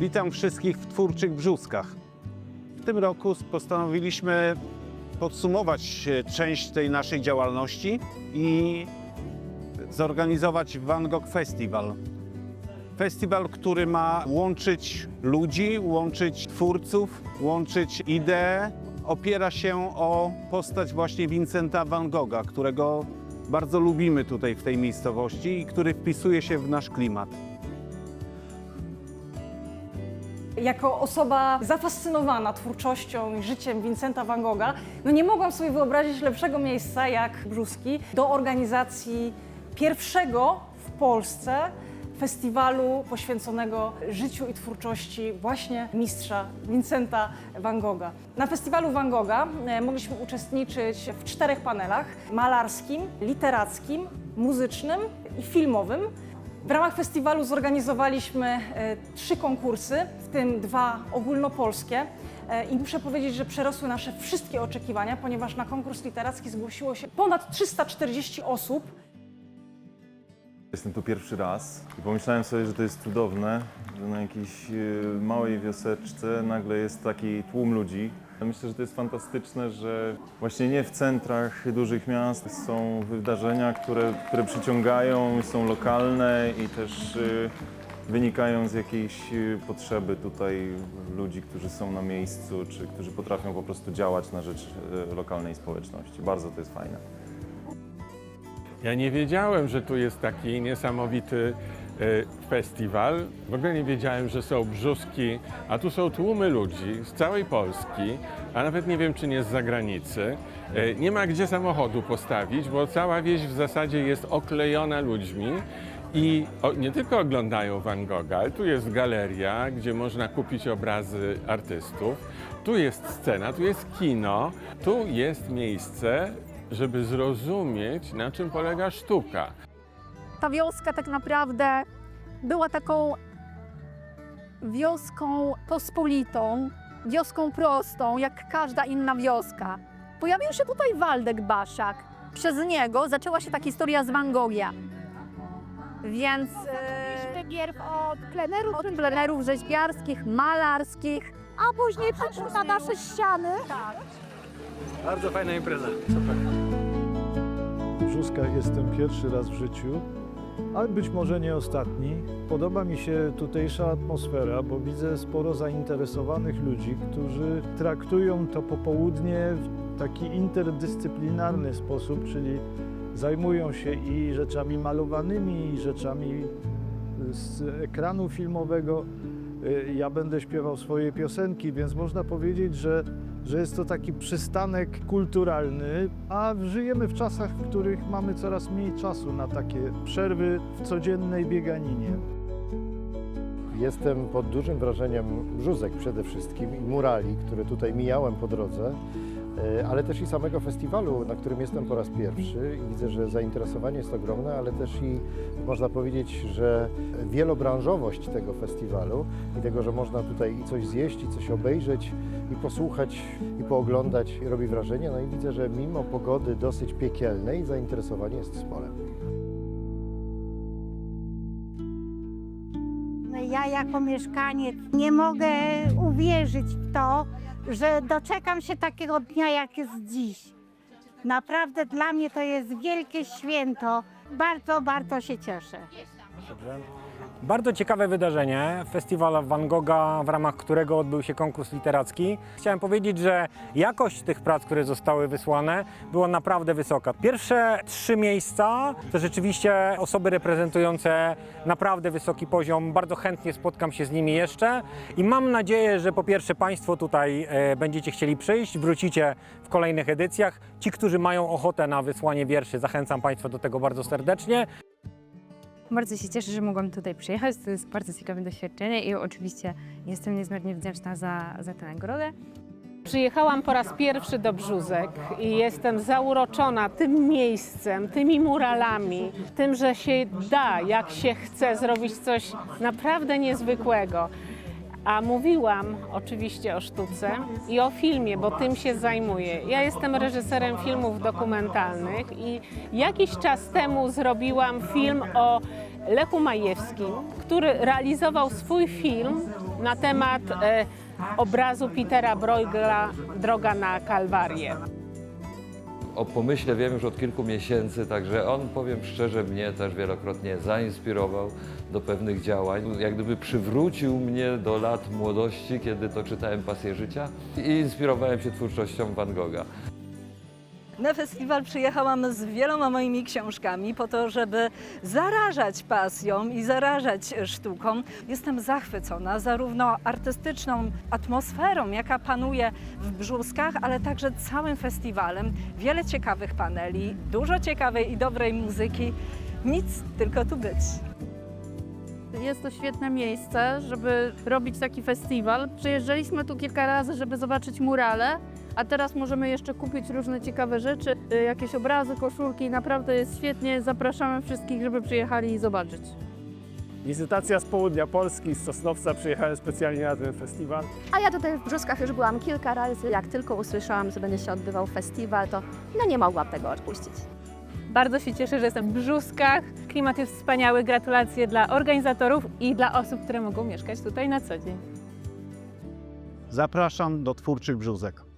Witam wszystkich w Twórczych Brzuskach. W tym roku postanowiliśmy podsumować e, część tej naszej działalności i zorganizować Van Gogh Festival. Festiwal, który ma łączyć ludzi, łączyć twórców, łączyć idee, opiera się o postać właśnie Vincenta van Gogha, którego bardzo lubimy tutaj w tej miejscowości i który wpisuje się w nasz klimat. Jako osoba zafascynowana twórczością i życiem Vincenta van Gogha, no nie mogłam sobie wyobrazić lepszego miejsca jak Brzuski do organizacji pierwszego w Polsce festiwalu poświęconego życiu i twórczości właśnie mistrza Vincenta van Gogha. Na festiwalu Van Gogha e, mogliśmy uczestniczyć w czterech panelach: malarskim, literackim, muzycznym i filmowym. W ramach festiwalu zorganizowaliśmy e, trzy konkursy, w tym dwa ogólnopolskie. E, I muszę powiedzieć, że przerosły nasze wszystkie oczekiwania, ponieważ na konkurs literacki zgłosiło się ponad 340 osób. Jestem tu pierwszy raz i pomyślałem sobie, że to jest cudowne, że na jakiejś y, małej wioseczce nagle jest taki tłum ludzi. Myślę, że to jest fantastyczne, że właśnie nie w centrach dużych miast są wydarzenia, które, które przyciągają, są lokalne i też y, wynikają z jakiejś y, potrzeby tutaj ludzi, którzy są na miejscu, czy którzy potrafią po prostu działać na rzecz y, lokalnej społeczności. Bardzo to jest fajne. Ja nie wiedziałem, że tu jest taki niesamowity festiwal. W ogóle nie wiedziałem, że są brzuski, a tu są tłumy ludzi z całej Polski, a nawet nie wiem, czy nie z zagranicy. E, Nie ma gdzie samochodu postawić, bo cała wieś w zasadzie jest oklejona ludźmi. I nie tylko oglądają Van Gogha, ale tu jest galeria, gdzie można kupić obrazy artystów. Tu jest scena, tu jest kino, tu jest miejsce, żeby zrozumieć, na czym polega sztuka. Ta wioska tak naprawdę była taką wioską pospolitą, wioską prostą, jak każda inna wioska. Pojawił się tutaj Waldek Baszak. Przez niego zaczęła się ta historia z Van Gogiem. Więc e, Pierw od plenerów, od plenerów rzeźbiarskich, malarskich, a później przyszły na nasze ściany. Bardzo fajna impreza. W Brzuskach jestem pierwszy raz w życiu, ale być może nie ostatni. Podoba mi się tutejsza atmosfera, bo widzę sporo zainteresowanych ludzi, którzy traktują to popołudnie w taki interdyscyplinarny sposób, czyli zajmują się i rzeczami malowanymi, i rzeczami z ekranu filmowego. Y, Ja będę śpiewał swoje piosenki, więc można powiedzieć, że że jest to taki przystanek kulturalny, a żyjemy w czasach, w których mamy coraz mniej czasu na takie przerwy w codziennej bieganinie. Jestem pod dużym wrażeniem brzuzek przede wszystkim i murali, które tutaj mijałem po drodze, e, ale też i samego festiwalu, na którym jestem po raz pierwszy i widzę, że zainteresowanie jest ogromne, ale też i można powiedzieć, że wielobranżowość tego festiwalu i tego, że można tutaj i coś zjeść, i coś obejrzeć, i posłuchać, i pooglądać, robi wrażenie. No i widzę, że mimo pogody dosyć piekielnej, zainteresowanie jest spore. Ja jako mieszkaniec nie mogę uwierzyć w to, że doczekam się takiego dnia, jak jest dziś. Naprawdę dla mnie to jest wielkie święto. Bardzo, bardzo się cieszę. Bardzo ciekawe wydarzenie, festiwal Van Gogha, w ramach którego odbył się konkurs literacki. Chciałem powiedzieć, że jakość tych prac, które zostały wysłane, była naprawdę wysoka. Pierwsze trzy miejsca to rzeczywiście osoby reprezentujące naprawdę wysoki poziom. Bardzo chętnie spotkam się z nimi jeszcze i mam nadzieję, że po pierwsze Państwo tutaj e, będziecie chcieli przyjść, wrócicie w kolejnych edycjach. Ci, którzy mają ochotę na wysłanie wierszy, zachęcam Państwa do tego bardzo serdecznie. Bardzo się cieszę, że mogłam tutaj przyjechać. To jest bardzo ciekawe doświadczenie i oczywiście jestem niezmiernie wdzięczna za, za tę nagrodę. Przyjechałam po raz pierwszy do Brzuzek i jestem zauroczona tym miejscem, tymi muralami, tym, że się da, jak się chce zrobić coś naprawdę niezwykłego. A mówiłam oczywiście o sztuce i o filmie, bo tym się zajmuję. Ja jestem reżyserem filmów dokumentalnych i jakiś czas temu zrobiłam film o Lechu Majewskim, który realizował swój film na temat e, obrazu Petera Bruegela Droga na Kalwarię. O pomyśle wiem już od kilku miesięcy, także on, powiem szczerze, mnie też wielokrotnie zainspirował do pewnych działań. Jak gdyby przywrócił mnie do lat młodości, kiedy to czytałem Pasję Życia i inspirowałem się twórczością Van Gogha. Na festiwal przyjechałam z wieloma moimi książkami po to, żeby zarażać pasją i zarażać sztuką. Jestem zachwycona zarówno artystyczną atmosferą, jaka panuje w Brzuskach, ale także całym festiwalem. Wiele ciekawych paneli, dużo ciekawej i dobrej muzyki. Nic, tylko tu być. Jest to świetne miejsce, żeby robić taki festiwal. Przyjeżdżaliśmy tu kilka razy, żeby zobaczyć murale, a teraz możemy jeszcze kupić różne ciekawe rzeczy, y, jakieś obrazy, koszulki. Naprawdę jest świetnie. Zapraszamy wszystkich, żeby przyjechali i zobaczyć. Licytacja z południa Polski, z Sosnowca, przyjechałem specjalnie na ten festiwal. A ja tutaj w Brzuskach już byłam kilka razy. Jak tylko usłyszałam, że będzie się odbywał festiwal, to no nie mogłam tego odpuścić. Bardzo się cieszę, że jestem w Brzuskach. Klimat jest wspaniały. Gratulacje dla organizatorów i dla osób, które mogą mieszkać tutaj na co dzień. Zapraszam do twórczych brzuzek.